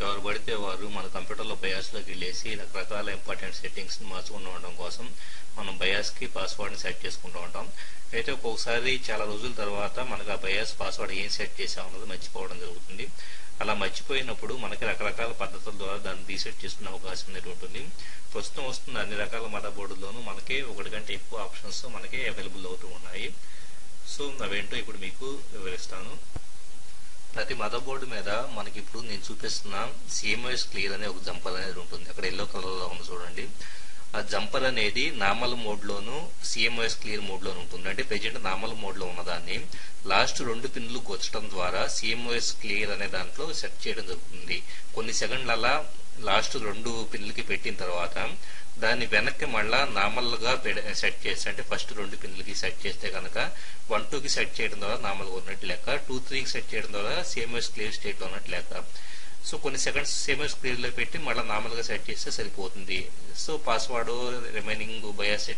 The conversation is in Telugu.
ఎవరు పడితే వారు మన కంప్యూటర్లో బయాస్లోకి వెళ్ళేసి రకరకాల ఇంపార్టెంట్ సెట్టింగ్స్ని మార్చుకుంటూ ఉండడం కోసం మనం బయాస్కి పాస్వర్డ్ని సెట్ చేసుకుంటూ ఉంటాం. అయితే ఒక్కొక్కసారి చాలా రోజుల తర్వాత మనకు ఆ బయాస్ పాస్వర్డ్ ఏం సెట్ చేసామన్నది మర్చిపోవడం జరుగుతుంది. అలా మర్చిపోయినప్పుడు మనకి రకరకాల పద్ధతుల ద్వారా దాన్ని రీసెట్ చేసుకునే అవకాశం అనేది ఉంటుంది. ప్రస్తుతం వస్తున్న అన్ని రకాల మద బోర్డుల్లోనూ మనకి ఒకటి కంటే ఎక్కువ ఆప్షన్స్ మనకి అవైలబుల్ అవుతూ ఉన్నాయి. సో అవేంటో ఇప్పుడు మీకు వివరిస్తాను. ప్రతి మదర్ బోర్డు మీద మనకి ఇప్పుడు నేను చూపిస్తున్న సిఎంఎస్ క్లియర్ అనే ఒక జంపర్ అనేది ఉంటుంది. అక్కడ ఎల్లో కలర్లో ఉంది చూడండి. ఆ జంపర్ అనేది నార్మల్ మోడ్ లోను సిఎంఎస్ క్లియర్ మోడ్ లోను ఉంటుంది. అంటే ప్రెజెంట్ నార్మల్ మోడ్లో ఉన్నదాన్ని లాస్ట్ రెండు పిన్లు గొచ్చడం ద్వారా సిఎంఓఎస్ క్లియర్ అనే దాంట్లో సెట్ చేయడం జరుగుతుంది. కొన్ని సెకండ్ల లాస్ట్ రెండు పిన్లకి పెట్టిన తర్వాత దాన్ని వెనక్కి మళ్ళా నార్మల్గా సెట్ చేస్తే అంటే ఫస్ట్ రెండు పిన్లకి సెట్ చేస్తే కనుక వన్ టూకి సెట్ చేయడం ద్వారా నార్మల్గా ఉన్నట్టు లెక్క టూ త్రీకి సెట్ చేయడం ద్వారా సేమస్ క్లియర్ స్టేట్లో ఉన్నట్టు లెక్క. సో కొన్ని సెకండ్స్ సేమ్స్ క్లియర్లో పెట్టి మళ్ళీ నార్మల్గా సెట్ చేస్తే సరిపోతుంది. So password remaining bias